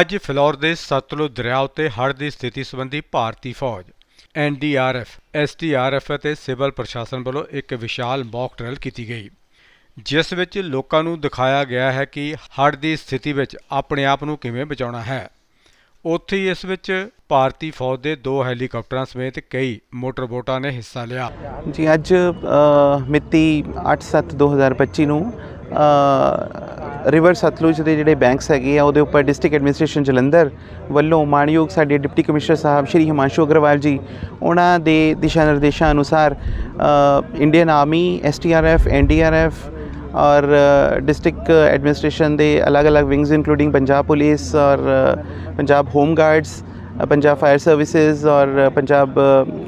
ਅੱਜ ਫਲੋਰ ਦੇ ਸਤਲੁਜ ਦਰਿਆ ਉੱਤੇ ਹੜ੍ਹ ਦੀ ਸਥਿਤੀ ਸੰਬੰਧੀ ਭਾਰਤੀ ਫੌਜ ਐਨਡੀਆਰਐਫ ਐਸਡੀਆਰਐਫ ਅਤੇ ਸਿਵਲ ਪ੍ਰਸ਼ਾਸਨ ਵੱਲੋਂ ਇੱਕ ਵਿਸ਼ਾਲ ਮੌਕ ਡਰਿਲ ਕੀਤੀ ਗਈ ਜਿਸ ਵਿੱਚ ਲੋਕਾਂ ਨੂੰ ਦਿਖਾਇਆ ਗਿਆ ਹੈ ਕਿ ਹੜ੍ਹ ਦੀ ਸਥਿਤੀ ਵਿੱਚ ਆਪਣੇ ਆਪ ਨੂੰ ਕਿਵੇਂ ਬਚਾਉਣਾ ਹੈ। ਉੱਥੇ ਹੀ ਇਸ ਵਿੱਚ ਭਾਰਤੀ ਫੌਜ ਦੇ ਦੋ ਹੈਲੀਕਾਪਟਰਾਂ ਸਮੇਤ ਕਈ ਮੋਟਰ ਬੋਟਾਂ ਨੇ ਹਿੱਸਾ ਲਿਆ। ਜੀ ਅੱਜ ਅ, ਮਿਤੀ 8/7/2025 ਨੂੰ ਰਿਵਰ ਸਤਲੁਜ ਦੇ ਜਿਹੜੇ ਬੈਂਕਸ ਹੈਗੇ ਆ, ਉਹਦੇ ਉੱਪਰ ਡਿਸਟ੍ਰਿਕਟ ਐਡਮਿਨਿਸਟ੍ਰੇਸ਼ਨ ਜਲੰਧਰ ਵੱਲੋਂ ਮਾਣਯੋਗ ਸਾਡੇ ਡਿਪਟੀ ਕਮਿਸ਼ਨਰ ਸਾਹਿਬ ਸ਼੍ਰੀ ਹਿਮਾਂਸ਼ੂ ਅਗਰਵਾਲ ਜੀ, ਉਹਨਾਂ ਦੇ ਦਿਸ਼ਾ ਨਿਰਦੇਸ਼ਾਂ ਅਨੁਸਾਰ ਇੰਡੀਅਨ ਆਰਮੀ ਐਸਟੀਆਰਐਫ ਐਨਡੀਆਰਐਫ ਔਰ ਡਿਸਟ੍ਰਿਕਟ ਐਡਮਿਨਿਸਟ੍ਰੇਸ਼ਨ ਦੇ ਅਲੱਗ-ਅਲੱਗ ਵਿੰਗਸ ਇਨਕਲੂਡਿੰਗ ਪੰਜਾਬ ਪੁਲਿਸ ਔਰ Punjab home guards Punjab fire services ਔਰ ਪੰਜਾਬ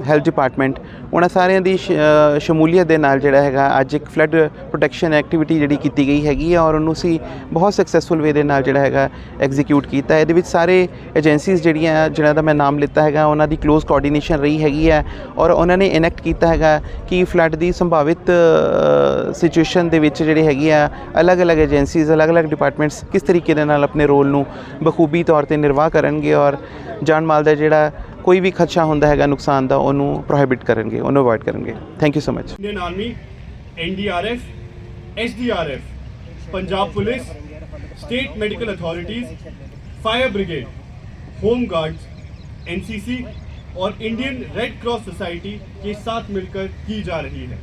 ਹੈਲਥ ਡਿਪਾਰਟਮੈਂਟ ਉਹਨਾਂ ਸਾਰਿਆਂ ਦੀ ਸ਼- ਸ਼ਮੂਲੀਅਤ ਦੇ ਨਾਲ ਜਿਹੜਾ ਹੈਗਾ ਅੱਜ ਇੱਕ ਫਲੱਡ ਪ੍ਰੋਟੈਕਸ਼ਨ ਐਕਟੀਵਿਟੀ ਜਿਹੜੀ ਕੀਤੀ ਗਈ ਹੈਗੀ ਆ ਔਰ ਉਹਨੂੰ ਅਸੀਂ ਬਹੁਤ ਸਕਸੈਸਫੁਲ ਵੇ ਦੇ ਨਾਲ ਜਿਹੜਾ ਹੈਗਾ ਐਗਜ਼ੀਕਿਊਟ ਕੀਤਾ। ਇਹਦੇ ਵਿੱਚ ਸਾਰੇ ਏਜੰਸੀਜ਼ ਜਿਹੜੀਆਂ ਜਿਨ੍ਹਾਂ ਦਾ ਮੈਂ ਨਾਮ ਲਿੱਤਾ ਹੈਗਾ, ਉਹਨਾਂ ਦੀ ਕਲੋਜ਼ ਕੋਆਰਡੀਨੇਸ਼ਨ ਰਹੀ ਹੈਗੀ ਹੈ ਔਰ ਉਹਨਾਂ ਨੇ ਇਨੈਕਟ ਕੀਤਾ ਹੈਗਾ ਕਿ ਫਲੱਡ ਦੀ ਸੰਭਾਵਿਤ ਸਿਚੁਏਸ਼ਨ ਦੇ ਵਿੱਚ ਜਿਹੜੀ ਹੈਗੀ ਆ, ਅਲੱਗ-ਅਲੱਗ ਏਜੰਸੀਜ਼ ਅਲੱਗ-ਅਲੱਗ ਡਿਪਾਰਟਮੈਂਟਸ ਕਿਸ ਤਰੀਕੇ ਦੇ ਨਾਲ ਆਪਣੇ ਰੋਲ ਨੂੰ ਬਖੂਬੀ ਤੌਰ ਤੇ ਨਿਰਵਾਹ ਕਰਨਗੇ ਔਰ ਜਾਨ ਮਾਲ ਦਾ ਜਿਹੜਾ ਕੋਈ ਵੀ ਖਦਸ਼ਾ ਹੁੰਦਾ ਹੈਗਾ ਨੁਕਸਾਨ ਦਾ ਉਹਨੂੰ ਪ੍ਰੋਹਿਬਿਟ ਕਰਨਗੇ ਉਹਨੂੰ ਅਵੋਇਡ ਕਰਨਗੇ thank you so much Indian army NDRF SDRF Punjab police state medical authorities fire brigade home guards NCC और इंडियन रेड क्रॉस सोसाइटी के साथ मिलकर की जा रही है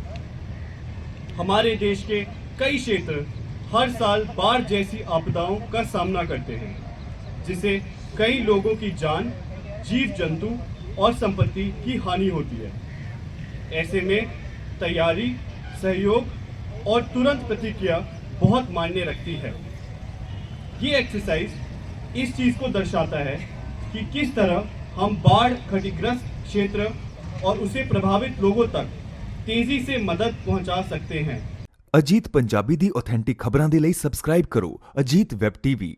हमारे देश के कई क्षेत्र हर साल बाढ़ जैसी आपदाओं का सामना करते हैं जिसे कई लोगों की जान जीव जंतु और संपत्ति की हानि होती है। ऐसे में तैयारी, सहयोग और तुरंत प्रतिक्रिया बहुत मायने रखती है। ये एक्सरसाइज इस चीज़ को दर्शाता है कि किस तरह हम बाढ़ क्षतिग्रस्त क्षेत्र और उसे प्रभावित लोगों तक तेज़ी से मदद पहुँचा सकते हैं। अजीत पंजाबी दी ऑथेंटिक खबरों के लिए सब्सक्राइब करो। Ajit web TV